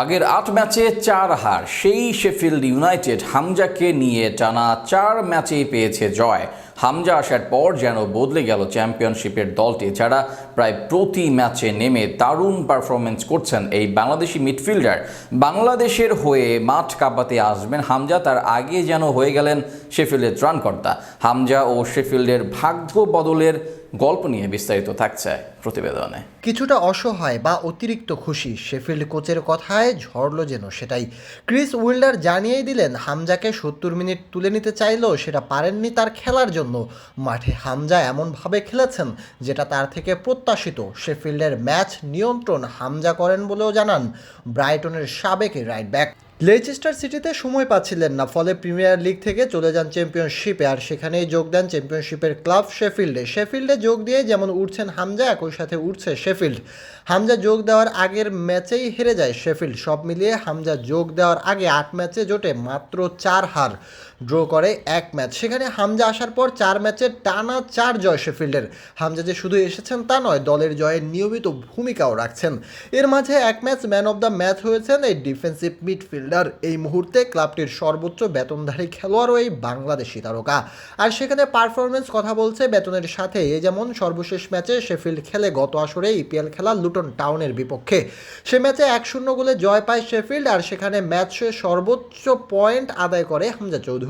আগের আট ম্যাচে চার হার। সেই শেফিল্ড ইউনাইটেড হামজাকে নিয়ে টানা চার ম্যাচেই পেয়েছে জয়। হামজা আসার পর যেন বদলে গেল চ্যাম্পিয়নশিপের দলটি। যারা প্রায় প্রতি ম্যাচে নেমে দারুণ পারফরমেন্স করছেন এই বাংলাদেশি মিডফিল্ডার। বাংলাদেশের হয়ে মাঠ কাঁপাতে আসবেন হামজা, তার আগে যেন হয়ে গেলেন শেফিল্ডের ত্রাণকর্তা। হামজা ও শেফিল্ডের ভাগ্য বদলের গল্প নিয়ে বিস্তারিত থাকছে প্রতিবেদনে। কিছুটা অসহায় বা অতিরিক্ত খুশি শেফিল্ড কোচের কথায় ঝরল যেন সেটাই। ক্রিস উইল্ডার জানিয়েই দিলেন, হামজাকে সত্তর মিনিট তুলে নিতে চাইলেও সেটা পারেননি তার খেলার জন্য। মাঠে হামজা এমনভাবে খেলেছেন যেটা তার থেকে প্রত্যাশিত। শেফিল্ডের ম্যাচ নিয়ন্ত্রণ হামজা করেন বলেও জানান ব্রাইটনের সাবেক রাইট ব্যাক লেচেস্টার সিটিতে সময় পাচ্ছিলেন না, ফলে প্রিমিয়ার লিগ থেকে চলে যান চ্যাম্পিয়নশিপে, আর সেখানেই যোগ দেন চ্যাম্পিয়নশিপের ক্লাব শেফিল্ডে। শেফিল্ডে যোগ দিয়ে যেমন উঠছেন হামজা, একই সাথে উঠছে শেফিল্ড। হামজা যোগ দেওয়ার আগের ম্যাচেই হেরে যায় শেফিল্ড। সব মিলিয়ে হামজা যোগ দেওয়ার আগে আট ম্যাচে জোটে মাত্র চার হার। ড্র করে এক ম্যাচ। সেখানে হামজা আসার পর চার ম্যাচে টানা চার জয় শেফিল্ডের। হামজা যে শুধু এসেছেন তা নয়, দলের জয়ে নিয়মিত ভূমিকাও রাখছেন। এর মাঝে এক match man of the match হয়েছেন এই ডিফেন্সিভ মিডফিল্ডার। এই মুহূর্তে ক্লাবটির সর্বোচ্চ বেতনধারী খেলোয়াড়ও এই বাংলাদেশি তারকা। আর সেখানে পারফরমেন্স কথা বলছে বেতনের সাথে। এ যেমন সর্বশেষ ম্যাচে শেফিল্ড খেলে গত আসরে ইপিএল খেলা লুটন টাউনের বিপক্ষে। সে ম্যাচে এক শূন্য গোলে জয় পায় শেফিল্ড। আর সেখানে ম্যাচে সর্বোচ্চ পয়েন্ট আদায় করে হামজা চৌধুরী।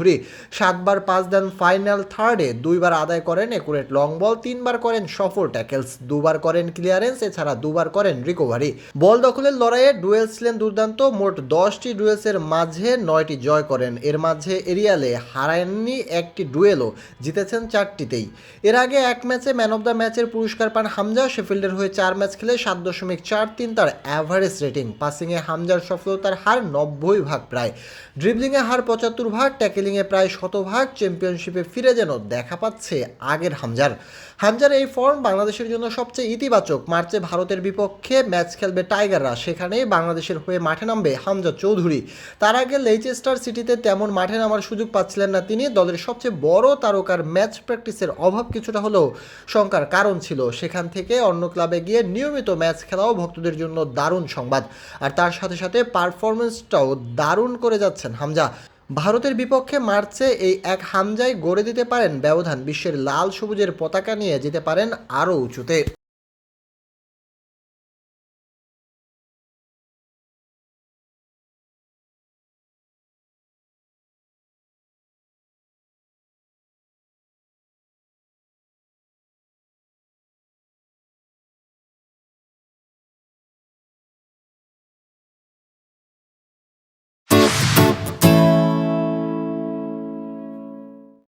সাতবার পাঁচ দেন ফাইনাল থার্ডে, দুইবার আদায় করেন একুরেট লং বল, তিনবার করেন সফল ট্যাকেলস, দুবার করেন ক্লিয়ারেন্স, এছাড়া দুবার করেন রিকভারি। বল দখলের লড়াইয়ে ডুয়েলস ছিলেন দুর্দান্ত, মোট দশটি ডুয়েলসের মাঝে নয়টি জয় করেন। এর মাঝে এরিয়ালে হারায়নি একটি ডুয়েলও, জিতেছেন চারটিতেই। এর আগে এক ম্যাচে ম্যান অব দ্য ম্যাচের পুরস্কার পান হামজা, শেফিল্ডের হয়ে চার ম্যাচ খেলে সাত দশমিক চার তিন তার অ্যাভারেজ রেটিং। পাসিংয়ে হামজার সফলতার হার নব্বই ভাগ প্রায়। ড্রিবলিংয়ে হার পঁচাত্তর ভাগ ট্যাকেলিংয়ে প্রায় শতভাগ চ্যাম্পিয়নশিপে ফিরে যেন দেখা পাচ্ছে আগের হামজার। হামজার এই ফর্ম বাংলাদেশের জন্য সবচেয়ে ইতিবাচক। মার্চে ভারতের বিপক্ষে ম্যাচ খেলবে টাইগাররা। সেখানেই বাংলাদেশের হয়ে মাঠে নামবে হামজা চৌধুরী। তার আগে লেইচেস্টার সিটিতে তেমন মাঠে নামার সুযোগ পাচ্ছিলেন না তিনি। দলের সবচেয়ে বড় তারকার ম্যাচ প্র্যাকটিসের অভাব কিছুটা হলেও শঙ্কার কারণ ছিল। সেখান থেকে অন্য ক্লাবে গিয়ে নিয়মিত ম্যাচ খেলাও ভক্তদের জন্য দারুণ সংবাদ। আর তার সাথে সাথে পারফরমেন্সটাও দারুণ করে যাচ্ছেন হামজা। ভারতের বিপক্ষে মার্চে এই এক হামজায় গড়ে দিতে পারেন ব্যবধান। বিশ্বের লাল সবুজের পতাকা নিয়ে যেতে পারেন আরও উঁচুতে।